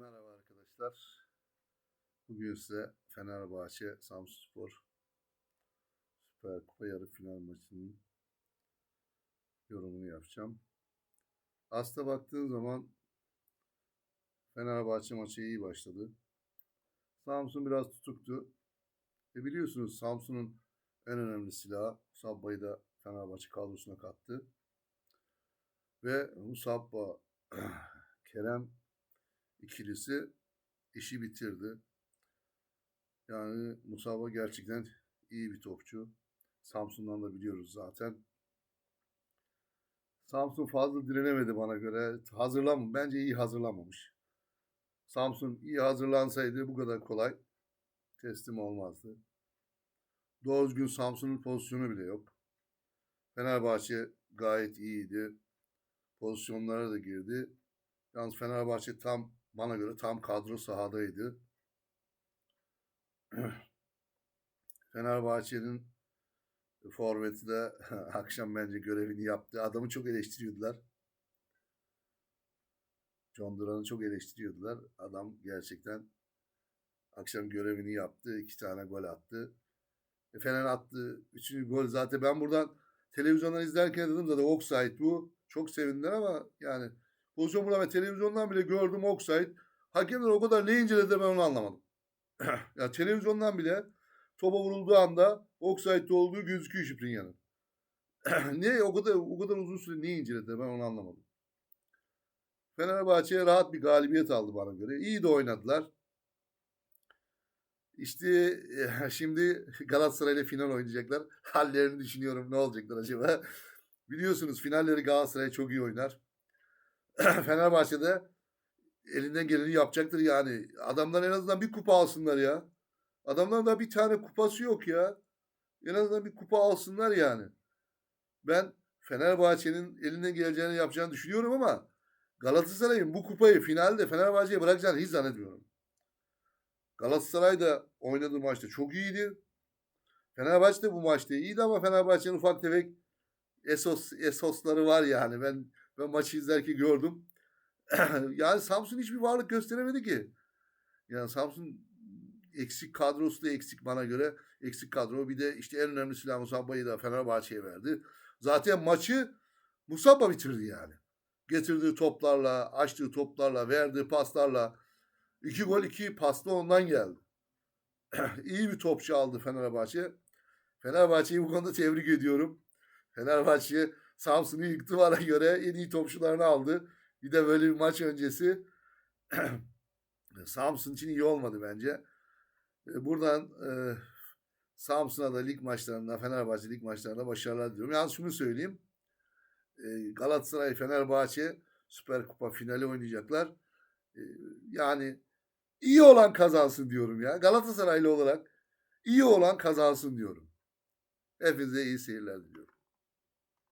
Merhaba arkadaşlar. Bugün size Fenerbahçe Samsunspor Süper Kupa yarı final maçının yorumunu yapacağım. Aslında baktığın zaman Fenerbahçe maçı iyi başladı. Samsun biraz tutuktu. E biliyorsunuz Samsun'un en önemli silahı Sabba'yı da Fenerbahçe kadrosuna kattı. Ve bu Sabba Kerem ikilisi işi bitirdi. Yani Musaba gerçekten iyi bir topçu. Samsun'dan da biliyoruz zaten. Samsun fazla direnemedi bana göre. Hazırlan, bence iyi hazırlanmamış. Samsun iyi hazırlansaydı bu kadar kolay teslim olmazdı. Doğru düzgün Samsun'un pozisyonu bile yok. Fenerbahçe gayet iyiydi. Pozisyonlara da girdi. Yalnız Fenerbahçe tam bana göre tam kadro sahadaydı. Fenerbahçe'nin forveti de akşam bence görevini yaptı. Adamı çok eleştiriyordular. John Duran'ı çok eleştiriyordular. Adam gerçekten akşam görevini yaptı. iki tane gol attı. E, Fener attı. Üçüncü gol zaten ben buradan televizyondan izlerken dedim zaten offside bu. Çok sevindiler ama yani pozisyon burada ve televizyondan bile gördüm offside. Hakemler o kadar ne inceledi ben onu anlamadım. ya televizyondan bile topa vurulduğu anda offside'de olduğu gözüküyor Şüprinyan'ın. niye o kadar o kadar uzun süre niye inceledi ben onu anlamadım. Fenerbahçe'ye rahat bir galibiyet aldı bana göre. İyi de oynadılar. İşte şimdi Galatasaray'la final oynayacaklar. Hallerini düşünüyorum ne olacaklar acaba. Biliyorsunuz finalleri Galatasaray çok iyi oynar. Fenerbahçe'de elinden geleni yapacaktır yani. Adamlar en azından bir kupa alsınlar ya. Adamların da bir tane kupası yok ya. En azından bir kupa alsınlar yani. Ben Fenerbahçe'nin elinden geleceğini yapacağını düşünüyorum ama Galatasaray'ın bu kupayı finalde Fenerbahçe'ye bırakacağını hiç zannetmiyorum. Galatasaray da oynadığı maçta çok iyiydi. Fenerbahçe de bu maçta iyiydi ama Fenerbahçe'nin ufak tefek esos esosları var yani. Ben ben maçı izlerken gördüm. yani Samsun hiçbir varlık gösteremedi ki. Yani Samsun eksik kadrosu da eksik bana göre. Eksik kadro. Bir de işte en önemli silah Musabba'yı da Fenerbahçe'ye verdi. Zaten maçı Musabba bitirdi yani. Getirdiği toplarla, açtığı toplarla, verdiği paslarla. iki gol iki pasla ondan geldi. İyi bir topçu aldı Fenerbahçe. Fenerbahçe'yi bu konuda tebrik ediyorum. Fenerbahçe Samsun'u bana göre en iyi topçularını aldı. Bir de böyle bir maç öncesi Samsun için iyi olmadı bence. E, Buradan e, Samsun'a da lig maçlarında, Fenerbahçe lig maçlarında başarılar diliyorum. Yalnız şunu söyleyeyim. E, Galatasaray, Fenerbahçe Süper Kupa finali oynayacaklar. E, yani iyi olan kazansın diyorum ya. Galatasaraylı olarak iyi olan kazansın diyorum. Hepinize iyi seyirler diliyorum.